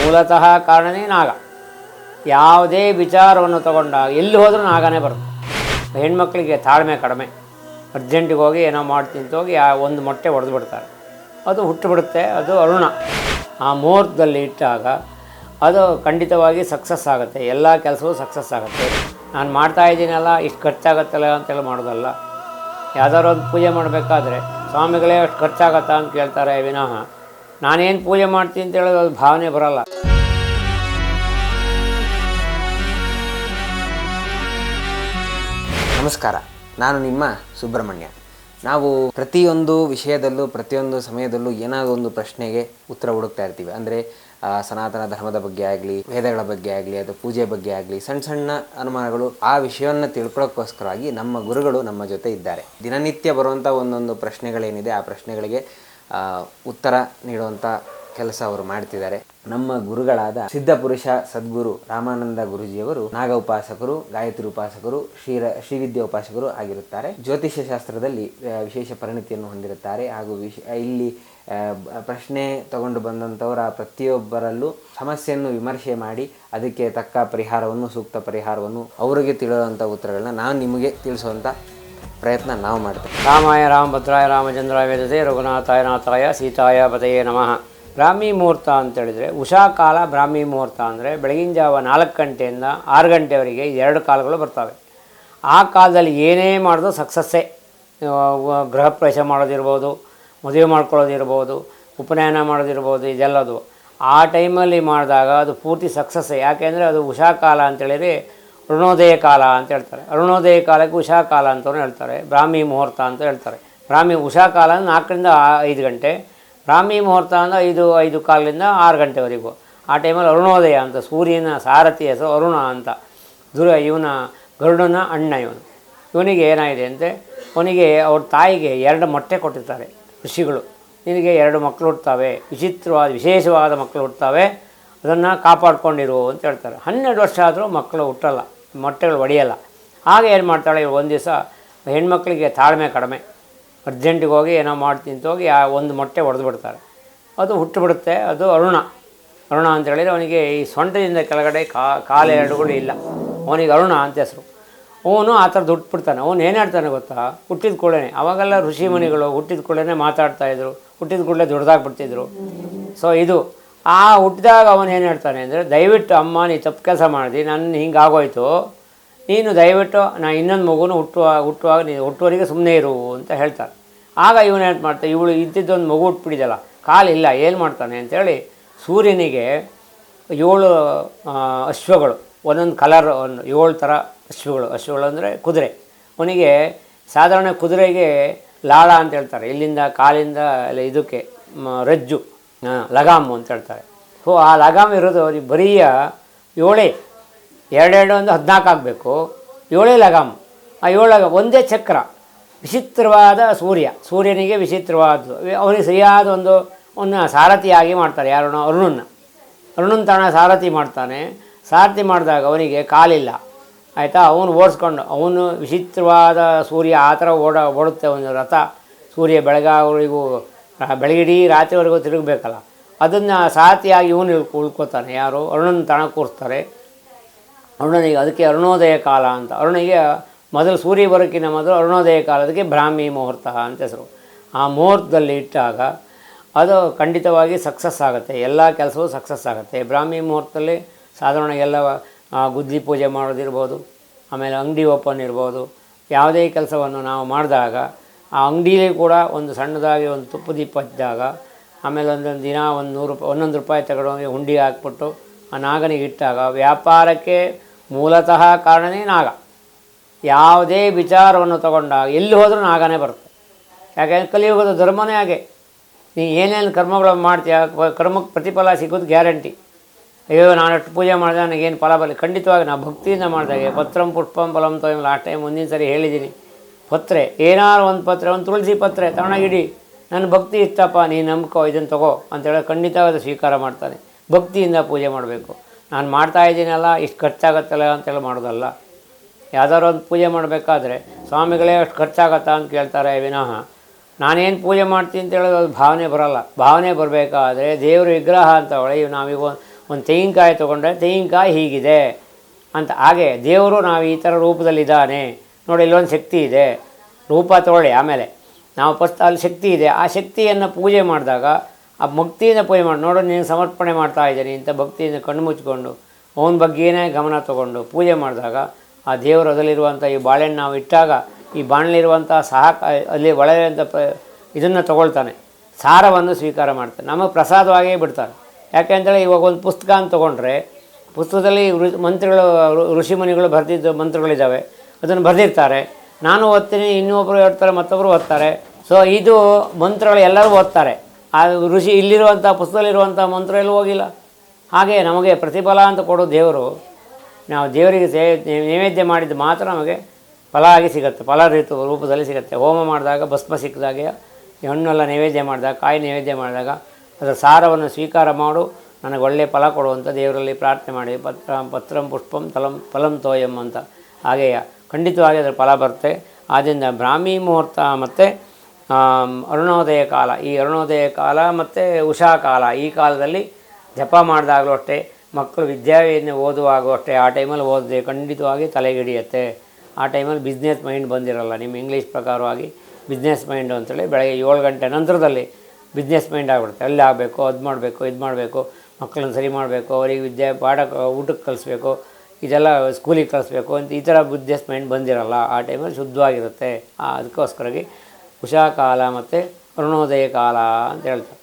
ಮೂಲತಃ ಕಾರಣನೇ ನಾಗ. ಯಾವುದೇ ವಿಚಾರವನ್ನು ತಗೊಂಡಾಗ ಎಲ್ಲಿ ಹೋದರೂ ನಾಗನೇ ಬರುತ್ತೆ. ಹೆಣ್ಮಕ್ಳಿಗೆ ತಾಳ್ಮೆ ಕಡಿಮೆ. ಅರ್ಜೆಂಟಿಗೆ ಹೋಗಿ ಏನೋ ಮಾಡಿ ಹೋಗಿ ಆ ಒಂದು ಮೊಟ್ಟೆ ಹೊಡೆದು ಬಿಡ್ತಾರೆ. ಅದು ಹುಟ್ಟುಬಿಡುತ್ತೆ ಅದು ಅರುಣ. ಆ ಮುಹೂರ್ತದಲ್ಲಿ ಇಟ್ಟಾಗ ಅದು ಖಂಡಿತವಾಗಿ ಸಕ್ಸಸ್ ಆಗುತ್ತೆ, ಎಲ್ಲ ಕೆಲಸವೂ ಸಕ್ಸಸ್ ಆಗುತ್ತೆ. ನಾನು ಮಾಡ್ತಾ ಇದ್ದೀನಲ್ಲ, ಇಷ್ಟು ಖರ್ಚಾಗತ್ತಲ್ಲ ಅಂತೇಳಿ ಮಾಡೋದಲ್ಲ. ಯಾವ್ದಾದ್ರು ಒಂದು ಪೂಜೆ ಮಾಡಬೇಕಾದ್ರೆ, ಸ್ವಾಮಿಗಳೇ ಅಷ್ಟು ಖರ್ಚಾಗತ್ತಾ ಅಂತ ಕೇಳ್ತಾರೆ ವಿನಃ. ನಾನೇನು ಪೂಜೆ ಮಾಡ್ತೀನಿ ಅಂತ ಹೇಳೋದು ಅದು ಭಾವನೆ ಬರಲ್ಲ. ನಮಸ್ಕಾರ. ನಾನು ನಿಮ್ಮ ಸುಬ್ರಹ್ಮಣ್ಯ. ನಾವು ಪ್ರತಿಯೊಂದು ವಿಷಯದಲ್ಲೂ, ಪ್ರತಿಯೊಂದು ಸಮಯದಲ್ಲೂ ಏನಾದರೂ ಒಂದು ಪ್ರಶ್ನೆಗೆ ಉತ್ತರ ಹುಡುಕ್ತಾ ಇರ್ತೀವಿ. ಅಂದರೆ ಸನಾತನ ಧರ್ಮದ ಬಗ್ಗೆ ಆಗಲಿ, ವೇದಗಳ ಬಗ್ಗೆ ಆಗಲಿ ಅಥವಾ ಪೂಜೆ ಬಗ್ಗೆ ಆಗಲಿ, ಸಣ್ಣ ಸಣ್ಣ ಅನುಮಾನಗಳು ಆ ವಿಷಯವನ್ನು ತಿಳ್ಕೊಳ್ಳೋಕ್ಕೋಸ್ಕರವಾಗಿ ನಮ್ಮ ಗುರುಗಳು ನಮ್ಮ ಜೊತೆ ಇದ್ದಾರೆ. ದಿನನಿತ್ಯ ಬರುವಂಥ ಒಂದೊಂದು ಪ್ರಶ್ನೆಗಳೇನಿದೆ, ಆ ಪ್ರಶ್ನೆಗಳಿಗೆ ಉತ್ತರ ನೀಡುವಂಥ ಕೆಲಸ ಅವರು ಮಾಡ್ತಿದ್ದಾರೆ. ನಮ್ಮ ಗುರುಗಳಾದ ಸಿದ್ಧಪುರುಷ ಸದ್ಗುರು ರಾಮಾನಂದ ಗುರುಜಿಯವರು, ನಾಗ ಉಪಾಸಕರು, ಗಾಯತ್ರಿ ಉಪಾಸಕರು, ಶ್ರೀರ, ಶ್ರೀವಿದ್ಯಾ ಉಪಾಸಕರು ಆಗಿರುತ್ತಾರೆ. ಜ್ಯೋತಿಷ್ಯ ಶಾಸ್ತ್ರದಲ್ಲಿ ವಿಶೇಷ ಪರಿಣತಿಯನ್ನು ಹೊಂದಿರುತ್ತಾರೆ. ಹಾಗೂ ಇಲ್ಲಿ ಪ್ರಶ್ನೆ ತಗೊಂಡು ಬಂದಂಥವರ ಪ್ರತಿಯೊಬ್ಬರಲ್ಲೂ ಸಮಸ್ಯೆಯನ್ನು ವಿಮರ್ಶೆ ಮಾಡಿ, ಅದಕ್ಕೆ ತಕ್ಕ ಪರಿಹಾರವನ್ನು, ಸೂಕ್ತ ಪರಿಹಾರವನ್ನು ಅವರಿಗೆ ತಿಳಿಯುವಂಥ ಉತ್ತರಗಳನ್ನ ನಾನು ನಿಮಗೆ ತಿಳಿಸುವಂಥ ಪ್ರಯತ್ನ ನಾವು ಮಾಡ್ತೇವೆ. ರಾಮಾಯ ರಾಮಭದ್ರಾಯ ರಾಮಚಂದ್ರಾಯ ವೇದತೆ ರಘುನಾಥಾಯ ನಾಥಾಯ ಸೀತಾಯ ಪತೆಯೇ ನಮಃ. ಬ್ರಾಹ್ಮಿ ಮುಹೂರ್ತ ಅಂತೇಳಿದರೆ ಉಷಾ ಕಾಲ ಬ್ರಾಹ್ಮಿ ಮುಹೂರ್ತ ಅಂದರೆ ಬೆಳಗಿನ ಜಾವ ನಾಲ್ಕು ಗಂಟೆಯಿಂದ ಆರು ಗಂಟೆವರೆಗೆ ಎರಡು ಕಾಲಗಳು ಬರ್ತವೆ. ಆ ಕಾಲದಲ್ಲಿ ಏನೇ ಮಾಡಿದ್ರು ಸಕ್ಸಸ್ಸೇ ಗೃಹ ಪ್ರವೇಶ ಮಾಡೋದಿರ್ಬೋದು, ಮದುವೆ ಮಾಡ್ಕೊಳ್ಳೋದಿರ್ಬೋದು, ಉಪನಯನ ಮಾಡೋದಿರ್ಬೋದು, ಇದೆಲ್ಲದು. ಆ ಟೈಮಲ್ಲಿ ಮಾಡಿದಾಗ ಅದು ಪೂರ್ತಿ ಸಕ್ಸಸ್ಸೇ ಯಾಕೆಂದರೆ ಅದು ಉಷಾ ಕಾಲ ಅಂತೇಳಿದರೆ ಅರುಣೋದಯ ಕಾಲ ಅಂತ ಹೇಳ್ತಾರೆ. ಅರುಣೋದಯ ಕಾಲಕ್ಕೆ ಉಷಾ ಕಾಲ ಅಂತಲೂ ಹೇಳ್ತಾರೆ. ಬ್ರಾಹ್ಮಿ ಮುಹೂರ್ತ ಅಂತ ಹೇಳ್ತಾರೆ. ಬ್ರಾಹ್ಮಿ ಉಷಾ ಕಾಲ ನಾಲ್ಕರಿಂದ ಐದು ಗಂಟೆ. ಬ್ರಾಹ್ಮಿ ಮುಹೂರ್ತ ಅಂದರೆ ಐದು ಐದು ಕಾಲದಿಂದ ಆರು ಗಂಟೆವರೆಗೂ. ಆ ಟೈಮಲ್ಲಿ ಅರುಣೋದಯ ಅಂತ, ಸೂರ್ಯನ ಸಾರಥಿ ಹೆಸರು ಅರುಣ ಅಂತ. ದುರ ಇವನ, ಗರುಡನ ಅಣ್ಣ ಇವನು. ಇವನಿಗೆ ಏನಾಗಿದೆ ಅಂತೆ? ಅವನಿಗೆ ಅವ್ರ ತಾಯಿಗೆ ಎರಡು ಮೊಟ್ಟೆ ಕೊಟ್ಟಿರ್ತಾರೆ ಋಷಿಗಳು. ನಿನಗೆ ಎರಡು ಮಕ್ಕಳು ಹುಡ್ತಾವೆ ವಿಚಿತ್ರವಾದ, ವಿಶೇಷವಾದ ಮಕ್ಕಳು ಹುಡ್ತಾವೆ ಅದನ್ನು ಕಾಪಾಡ್ಕೊಂಡಿರು ಅಂತ ಹೇಳ್ತಾರೆ. ಹನ್ನೆರಡು ವರ್ಷ ಆದರೂ ಮಕ್ಕಳು ಹುಟ್ಟಲ್ಲ. ಮೊಟ್ಟೆಗಳು ಒಡೆಯಲ್ಲ. ಆಗ ಏನು ಮಾಡ್ತಾಳೆ ಒಂದು ದಿವಸ ಹೆಣ್ಮಕ್ಳಿಗೆ ತಾಳ್ಮೆ ಕಡಿಮೆ. ಅರ್ಜೆಂಟಿಗೆ ಹೋಗಿ ಏನೋ ಮಾಡಿ ತಿಂತೋಗಿ ಆ ಒಂದು ಮೊಟ್ಟೆ ಒಡೆದು ಬಿಡ್ತಾರೆ. ಅದು ಹುಟ್ಟುಬಿಡುತ್ತೆ, ಅದು ಅರುಣ. ಅರುಣ ಅಂತ ಹೇಳಿದರೆ ಅವನಿಗೆ ಈ ಸೊಂಟದಿಂದ ಕೆಳಗಡೆ ಕಾ, ಕಾಲು ಎರಡುಗಳು ಇಲ್ಲ. ಅವನಿಗೆ ಅರುಣ ಅಂತ ಹೆಸರು. ಅವನು ಆ ಥರದ್ದು ಹುಟ್ಬಿಡ್ತಾನೆ. ಅವನು ಏನು ಹೇಳ್ತಾನೆ ಗೊತ್ತಾ? ಹುಟ್ಟಿದ ಕೂಡಲೇ. ಅವಾಗೆಲ್ಲ ಋಷಿ ಮುನಿಗಳು ಹುಟ್ಟಿದ ಕೂಡಲೇ ಮಾತಾಡ್ತಾಯಿದ್ರು ಹುಟ್ಟಿದ ಕೂಡಲೇ ದೊಡ್ಡದಾಗ್ಬಿಡ್ತಿದ್ರು ಸೊ ಇದು ಆ ಹುಟ್ಟಿದಾಗ ಅವನು ಏನು ಹೇಳ್ತಾನೆ ಅಂದರೆ, ದಯವಿಟ್ಟು ಅಮ್ಮ, ನೀ ತಪ್ಪು ಕೆಲಸ ಮಾಡಿದಿ ನನ್ನ ಹಿಂಗಾಗೋಯ್ತು ನೀನು ದಯವಿಟ್ಟು ನಾ ಇನ್ನೊಂದು ಮಗುನು ಹುಟ್ಟುವ ಹುಟ್ಟುವಾಗ ನೀನು ಹುಟ್ಟುವರಿಗೆ ಸುಮ್ಮನೆ ಇರು, ಅಂತ ಹೇಳ್ತಾರೆ ಆಗ ಇವನು ಏನು ಮಾಡ್ತಾನೆ ಇವಳು ಇದ್ದಿದ್ದೊಂದು ಮಗು ಉಟ್ಬಿಡಿದೆಯಲ್ಲ ಕಾಲು ಇಲ್ಲ, ಏನು ಮಾಡ್ತಾನೆ? ಅಂತೇಳಿ ಸೂರ್ಯನಿಗೆ ಏಳು ಅಶ್ವಗಳು, ಒಂದೊಂದು ಕಲರ್ ಒಂದು ಏಳು ಥರ ಅಶ್ವಗಳು ಅಶ್ವಗಳು ಅಂದರೆ ಕುದುರೆ. ಅವನಿಗೆ ಸಾಧಾರಣ ಕುದುರೆಗೆ ಲಾಳ ಅಂತ ಹೇಳ್ತಾರೆ, ಇಲ್ಲಿಂದ ಕಾಲಿಂದ ಇದಕ್ಕೆ ರಜ್ಜು. ಲಗಾಮು ಅಂತ ಹೇಳ್ತಾರೆ. ಸೊ ಆ ಲಗಾಮ್ ಇರೋದು ಅವ್ರಿಗೆ ಬರೀ ಏಳೇ, ಎರಡೆರಡು ಒಂದು ಹದಿನಾಲ್ಕು ಆಗಬೇಕು. ಏಳೇ ಲಗಾಮ್. ಆ ಏಳು ಒಂದೇ ಚಕ್ರ. ವಿಚಿತ್ರವಾದ ಸೂರ್ಯ. ಸೂರ್ಯನಿಗೆ ವಿಚಿತ್ರವಾದದ್ದು. ಅವನಿಗೆ ಸರಿಯಾದ ಒಂದು ಒಂದು ಸಾರಥಿಯಾಗಿ ಮಾಡ್ತಾರೆ. ಯಾರು? ಅರುಣನ್ನ ಅರುಣನ್ ತಾಣ ಸಾರಥಿ ಮಾಡ್ತಾನೆ. ಸಾರಥಿ ಮಾಡಿದಾಗ ಅವನಿಗೆ ಕಾಲಿಲ್ಲ. ಆಯಿತಾ? ಅವನು ಓಡಿಸ್ಕೊಂಡು, ಅವನು ವಿಚಿತ್ರವಾದ ಸೂರ್ಯ, ಆ ಥರ ಓಡ, ಓಡುತ್ತೆ ಒಂದು ರಥ. ಸೂರ್ಯ ಬೆಳಗಾವರೆಗೂ ಬೆಳಗಿಡೀ ರಾತ್ರಿವರೆಗೂ ತಿರುಗಬೇಕಲ್ಲ. ಅದನ್ನು ಸಾತಿಯಾಗಿ ಇವನು ಇಳ್ಕೊ ಉಳ್ಕೋತಾನೆ, ಯಾರು ಅರುಣನ ತಣ ಕೂರಿಸ್ತಾರೆ. ಅರುಣನಿಗೆ ಅದಕ್ಕೆ ಅರುಣೋದಯ ಕಾಲ ಅಂತ. ಅರುಣಿಗೆ ಮೊದಲು ಸೂರ್ಯ ಬರೋಕ್ಕಿಂತ ಮೊದಲು ಅರುಣೋದಯ ಕಾಲ ಅದಕ್ಕೆ ಬ್ರಾಹ್ಮಿ ಮುಹೂರ್ತ ಅಂತ ಹೆಸರು. ಆ ಮುಹೂರ್ತದಲ್ಲಿ ಇಟ್ಟಾಗ ಅದು ಖಂಡಿತವಾಗಿ ಸಕ್ಸಸ್ ಆಗುತ್ತೆ. ಎಲ್ಲ ಕೆಲಸವೂ ಸಕ್ಸಸ್ ಆಗುತ್ತೆ. ಬ್ರಾಹ್ಮಿ ಮುಹೂರ್ತದಲ್ಲಿ ಸಾಧಾರಣ ಎಲ್ಲ ಗುದ್ದಿ ಪೂಜೆ ಮಾಡೋದಿರ್ಬೋದು, ಆಮೇಲೆ ಅಂಗಡಿ ಓಪನ್ ಇರ್ಬೋದು. ಯಾವುದೇ ಕೆಲಸವನ್ನು ನಾವು ಮಾಡಿದಾಗ ಆ ಅಂಗಡಿಲಿ ಕೂಡ ಒಂದು ಸಣ್ಣದಾಗಿ ಒಂದು ತುಪ್ಪ ದೀಪ ಹಚ್ಚಿದಾಗ ಆಮೇಲೆ ಒಂದೊಂದು ದಿನ ಒಂದು ನೂರು ರೂಪಾಯಿ ಒಂದೊಂದು ರೂಪಾಯಿ ತಗೊಂಡೋಗಿ ಹುಂಡಿ ಹಾಕ್ಬಿಟ್ಟು ಆ ನಾಗನಿಗೆ ಇಟ್ಟಾಗ ವ್ಯಾಪಾರಕ್ಕೆ ಮೂಲತಃ ಕಾರಣನೇ ನಾಗ. ಯಾವುದೇ ವಿಚಾರವನ್ನು ತಗೊಂಡಾಗ ಎಲ್ಲಿ ಹೋದರೂ ನಾಗನೇ ಬರುತ್ತೆ. ಯಾಕೆಂದರೆ ಕಲಿಯುಗದ ಧರ್ಮನೇ ಹಾಗೆ. ನೀ ಏನೇನು ಕರ್ಮಗಳು ಮಾಡ್ತೀಯ ಕರ್ಮಕ್ಕೆ ಪ್ರತಿಫಲ ಸಿಗೋದು ಗ್ಯಾರಂಟಿ. ಅಯ್ಯೋ, ನಾನಷ್ಟು ಪೂಜೆ ಮಾಡಿದೆ ನನಗೇನು ಫಲ ಬರಲಿ. ಖಂಡಿತವಾಗಿ ನಾನು ಭಕ್ತಿಯಿಂದ ಮಾಡಿದಾಗೆ. ಪತ್ರಂ ಪುಷ್ಪಂ ಫಲಂ ತೊಗೊಂಡು ಲಾಸ್ಟ್ ಟೈಮ್ ಮುಂದಿನ ಸರಿ ಹೇಳಿದ್ದೀನಿ. ಪತ್ರೆ, ಏನಾರು ಒಂದು ಪತ್ರೆ, ಒಂದು ತುಳಸಿ ಪತ್ರೆ ತಗೊಂಡೋಗಿಡಿ ನನ್ನ ಭಕ್ತಿ ಇಷ್ಟಪ್ಪ ನೀನು ನಂಬ್ಕೋ ಇದನ್ನು ತಗೋ ಅಂತೇಳಿ ಖಂಡಿತವಾದ ಸ್ವೀಕಾರ ಮಾಡ್ತಾನೆ. ಭಕ್ತಿಯಿಂದ ಪೂಜೆ ಮಾಡಬೇಕು. ನಾನು ಮಾಡ್ತಾ ಇದ್ದೀನಲ್ಲ, ಇಷ್ಟು ಖರ್ಚಾಗತ್ತಲ್ಲ ಅಂತೇಳಿ ಮಾಡೋದಲ್ಲ. ಯಾವ್ದಾದ್ರು ಒಂದು ಪೂಜೆ ಮಾಡಬೇಕಾದ್ರೆ ಸ್ವಾಮಿಗಳೇ ಅಷ್ಟು ಖರ್ಚಾಗತ್ತಾ ಅಂತ ಕೇಳ್ತಾರೆ ವಿನಃ. ನಾನೇನು ಪೂಜೆ ಮಾಡ್ತೀನಿ ಅಂತ ಹೇಳೋದು ಅದು ಭಾವನೆ ಬರೋಲ್ಲ. ಭಾವನೆ ಬರಬೇಕಾದ್ರೆ ದೇವ್ರ ವಿಗ್ರಹ ಅಂತ ಒಳ್ಳೆ ನಾವೀಗ ಒಂದು ತೆಂಗಿನಕಾಯಿ ತೊಗೊಂಡ್ರೆ ತೆಂಗಿನಕಾಯಿ ಹೀಗಿದೆ ಅಂತ. ಹಾಗೆ ದೇವರು ನಾವು ಈ ಥರ ರೂಪದಲ್ಲಿದ್ದಾನೆ. ನೋಡಿ, ಇಲ್ಲೊಂದು ಶಕ್ತಿ ಇದೆ. ರೂಪ ತೊಗೊಳ್ಳಿ ಆಮೇಲೆ. ನಾವು ಫಸ್ಟ್ ಅಲ್ಲಿ ಶಕ್ತಿ ಇದೆ. ಆ ಶಕ್ತಿಯನ್ನು ಪೂಜೆ ಮಾಡಿದಾಗ, ಆ ಭಕ್ತಿಯಿಂದ ಪೂಜೆ ಮಾಡಿ, ನೋಡು, ನೀನು ಸಮರ್ಪಣೆ ಮಾಡ್ತಾ ಇದ್ದೀನಿ ಇಂಥ ಭಕ್ತಿಯಿಂದ ಕಣ್ಣು ಮುಚ್ಕೊಂಡು, ಅವನ ಬಗ್ಗೆನೇ ಗಮನ ತಗೊಂಡು ಪೂಜೆ ಮಾಡಿದಾಗ, ಆ ದೇವರು ಅದರಲ್ಲಿರುವಂಥ ಈ ಬಾಳೆಹಣ್ಣು ನಾವು ಇಟ್ಟಾಗ, ಈ ಬಾಣಲಿರುವಂಥ ಸಹ ಅಲ್ಲಿ ಒಳಗಿರುವಂಥ ಪ, ಇದನ್ನು ತಗೊಳ್ತಾನೆ. ಸಾರವನ್ನು ಸ್ವೀಕಾರ ಮಾಡ್ತಾನೆ. ನಮಗೆ ಪ್ರಸಾದವಾಗಿಯೇ ಬಿಡ್ತಾರೆ ಯಾಕೆಂತೇಳಿ ಇವಾಗ ಒಂದು ಪುಸ್ತಕ ಅಂತ ತೊಗೊಂಡ್ರೆ, ಪುಸ್ತಕದಲ್ಲಿ ಮಂತ್ರಗಳು ಋಷಿಮುನಿಗಳು ಬರೆದಿದ್ದ ಮಂತ್ರಗಳಿದ್ದಾವೆ. ಅದನ್ನು ಬರೆದಿರ್ತಾರೆ. ನಾನು ಓದ್ತೀನಿ ಇನ್ನೊಬ್ಬರು ಓದ್ತಾರೆ ಮತ್ತೊಬ್ಬರು ಓದ್ತಾರೆ. ಸೊ ಇದು ಮಂತ್ರಗಳು ಎಲ್ಲರೂ ಓದ್ತಾರೆ. ಆ ಋಷಿ ಇಲ್ಲಿರುವಂಥ ಪುಸ್ತಕದಲ್ಲಿರುವಂಥ ಮಂತ್ರ ಎಲ್ಲೂ ಹೋಗಿಲ್ಲ. ಹಾಗೆ ನಮಗೆ ಪ್ರತಿಫಲ ಅಂತ ಕೊಡೋ ದೇವರು, ನಾವು ದೇವರಿಗೆ ಸೇ, ನೈವೇದ್ಯ ಮಾಡಿದ್ದು ಮಾತ್ರ ನಮಗೆ ಫಲ ಆಗಿ ಸಿಗುತ್ತೆ. ಫಲ ರೀತಿ ರೂಪದಲ್ಲಿ ಸಿಗುತ್ತೆ. ಹೋಮ ಮಾಡಿದಾಗ ಭಸ್ಮ ಸಿಕ್ಕಿದಾಗ, ಹಣ್ಣೆಲ್ಲ ನೈವೇದ್ಯ ಮಾಡಿದಾಗ, ಕಾಯಿ ನೈವೇದ್ಯ ಮಾಡಿದಾಗ ಅದರ ಸಾರವನ್ನು ಸ್ವೀಕಾರ ಮಾಡು. ನನಗೆ ಒಳ್ಳೆಯ ಫಲ ಕೊಡುವಂಥ ದೇವರಲ್ಲಿ ಪ್ರಾರ್ಥನೆ ಮಾಡಿ. ಪತ್ರ, ಪತ್ರಂ ಪುಷ್ಪಂ ತಲಂ, ಫಲಂ ತೋಯಂ ಅಂತ. ಹಾಗೆಯೇ ಖಂಡಿತವಾಗಿ ಅದರ ಫಲ ಬರುತ್ತೆ. ಆದ್ದರಿಂದ ಬ್ರಾಹ್ಮಿ ಮುಹೂರ್ತ ಮತ್ತು ಅರುಣೋದಯ ಕಾಲ. ಈ ಅರುಣೋದಯ ಕಾಲ ಮತ್ತು ಉಷಾ ಕಾಲ. ಈ ಕಾಲದಲ್ಲಿ ಜಪ ಮಾಡಿದಾಗಲೂ ಅಷ್ಟೇ, ಮಕ್ಕಳು ವಿದ್ಯಾವಿಯನ್ನು ಓದುವಾಗೂ ಅಷ್ಟೇ. ಆ ಟೈಮಲ್ಲಿ ಓದಿದೆ ಖಂಡಿತವಾಗಿ ತಲೆಗಿಡಿಯುತ್ತೆ ಆ ಟೈಮಲ್ಲಿ ಬಿಸ್ನೆಸ್ ಮೈಂಡ್ ಬಂದಿರಲ್ಲ. ನಿಮ್ಮ ಇಂಗ್ಲೀಷ್ ಪ್ರಕಾರವಾಗಿ ಬಿಸ್ನೆಸ್ ಮೈಂಡು ಅಂತೇಳಿ ಬೆಳಗ್ಗೆ ಏಳು ಗಂಟೆ ನಂತರದಲ್ಲಿ ಬಿಸ್ನೆಸ್ ಮೈಂಡ್ ಆಗಿಬಿಡುತ್ತೆ. ಅಲ್ಲಿ ಆಗಬೇಕು, ಅದು ಮಾಡಬೇಕು, ಇದು ಮಾಡಬೇಕು, ಮಕ್ಕಳನ್ನ ಸರಿ ಮಾಡಬೇಕು, ಅವರಿಗೆ ವಿದ್ಯಾ, ಪಾಠ, ಊಟಕ್ಕೆ ಕಲಿಸ್ಬೇಕು. ಇದೆಲ್ಲ ಸ್ಕೂಲಿಗೆ ಕಳಿಸ್ಬೇಕು ಅಂತ ಈ ಥರ ಬುದ್ಧಿ ಮೈಂಡ್ ಬಂದಿರಲ್ಲ, ಆ ಟೈಮಲ್ಲಿ ಶುದ್ಧವಾಗಿರುತ್ತೆ. ಅದಕ್ಕೋಸ್ಕರವಾಗಿ ಉಷಾ ಕಾಲ ಮತ್ತು ಅರುಣೋದಯ ಕಾಲ ಅಂತ ಹೇಳ್ತಾರೆ.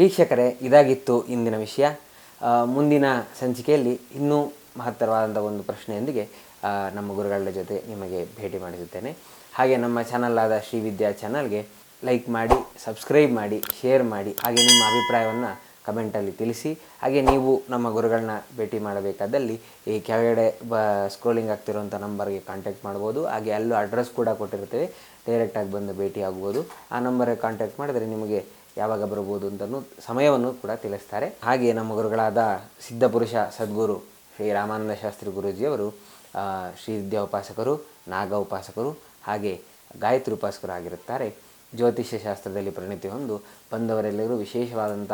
ವೀಕ್ಷಕರೇ, ಇದಾಗಿತ್ತು ಇಂದಿನ ವಿಷಯ. ಮುಂದಿನ ಸಂಚಿಕೆಯಲ್ಲಿ ಇನ್ನೂ ಮಹತ್ತರವಾದಂಥ ಒಂದು ಪ್ರಶ್ನೆಯೊಂದಿಗೆ ನಮ್ಮ ಗುರುಗಳ ಜೊತೆ ನಿಮಗೆ ಭೇಟಿ ಮಾಡಿಸುತ್ತೇನೆ. ಹಾಗೆ ನಮ್ಮ ಚಾನಲ್ ಆದ ಶ್ರೀ ಚಾನಲ್ಗೆ ಲೈಕ್ ಮಾಡಿ ಸಬ್ಸ್ಕ್ರೈಬ್ ಮಾಡಿ ಶೇರ್ ಮಾಡಿ, ಹಾಗೆ ನಿಮ್ಮ ಅಭಿಪ್ರಾಯವನ್ನು ಕಮೆಂಟಲ್ಲಿ ತಿಳಿಸಿ. ಹಾಗೆ ನೀವು ನಮ್ಮ ಗುರುಗಳನ್ನ ಭೇಟಿ ಮಾಡಬೇಕಾದಲ್ಲಿ ಈ ಕೆಳಗಡೆ ಬ ಸ್ಕ್ರೋಲಿಂಗ್ ಆಗ್ತಿರುವಂಥ ನಂಬರ್ಗೆ ಕಾಂಟ್ಯಾಕ್ಟ್ ಮಾಡ್ಬೋದು. ಹಾಗೆ ಅಲ್ಲೂ ಅಡ್ರೆಸ್ ಕೂಡ ಕೊಟ್ಟಿರ್ತೇವೆ ಡೈರೆಕ್ಟಾಗಿ ಬಂದು ಭೇಟಿ ಆಗ್ಬೋದು. ಆ ನಂಬರ್ಗೆ ಕಾಂಟ್ಯಾಕ್ಟ್ ಮಾಡಿದರೆ ನಿಮಗೆ ಯಾವಾಗ ಬರ್ಬೋದು ಅಂತಲೂ ಸಮಯವನ್ನು ಕೂಡ ತಿಳಿಸ್ತಾರೆ. ಹಾಗೆ ನಮ್ಮ ಗುರುಗಳಾದ ಸಿದ್ಧಪುರುಷ ಸದ್ಗುರು ಶ್ರೀ ರಾಮಾನಂದ ಶಾಸ್ತ್ರಿ ಗುರೂಜಿಯವರು ಶ್ರೀ ವಿದ್ಯಾ ಉಪಾಸಕರು, ನಾಗ ಉಪಾಸಕರು, ಹಾಗೆ ಗಾಯತ್ರಿ ಉಪಾಸಕರು ಆಗಿರುತ್ತಾರೆ. ಜ್ಯೋತಿಷ್ಯ ಶಾಸ್ತ್ರದಲ್ಲಿ ಪರಿಣಿತಿ ಹೊಂದು ಬಂದವರೆಲ್ಲರೂ ವಿಶೇಷವಾದಂಥ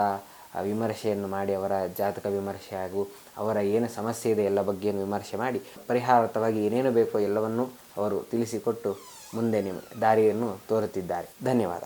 ವಿಮರ್ಶೆಯನ್ನು ಮಾಡಿ ಅವರ ಜಾತಕ ವಿಮರ್ಶೆ ಹಾಗೂ ಅವರ ಏನು ಸಮಸ್ಯೆ ಇದೆ ಎಲ್ಲ ಬಗ್ಗೆಯನ್ನು ವಿಮರ್ಶೆ ಮಾಡಿ ಪರಿಹಾರಾರ್ಥವಾಗಿ ಏನೇನು ಬೇಕೋ ಎಲ್ಲವನ್ನೂ ಅವರು ತಿಳಿಸಿಕೊಟ್ಟು ಮುಂದೆ ನಿಮ್ಮ ದಾರಿಯನ್ನು ತೋರುತ್ತಿದ್ದಾರೆ. ಧನ್ಯವಾದ.